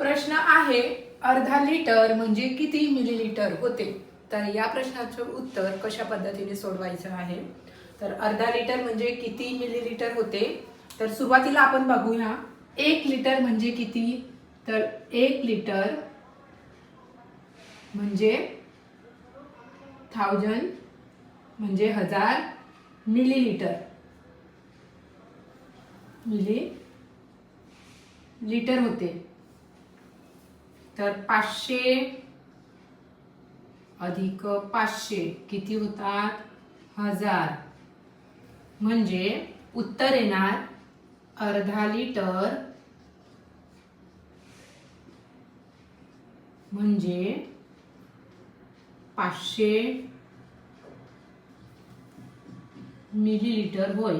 प्रश्न आहे अर्धा लिटर म्हणजे किती मिलीलिटर होते? तर या प्रश्नाचं उत्तर कशा पद्धतीने सोडवायचं आहे? तर अर्धा लिटर म्हणजे किती मिलीलिटर होते? तर सुरुवातीला आपण बघूया एक लिटर म्हणजे किती? तर एक लिटर म्हणजे थाउजंड म्हणजे हजार मिलीलिटर. मिली लिटर होते. तर पाचशे अधिक पाचशे किती होतात? हजार. म्हणजे उत्तर येणार अर्धा लिटर. म्हणजे पाचशे मिलीलिटर होय.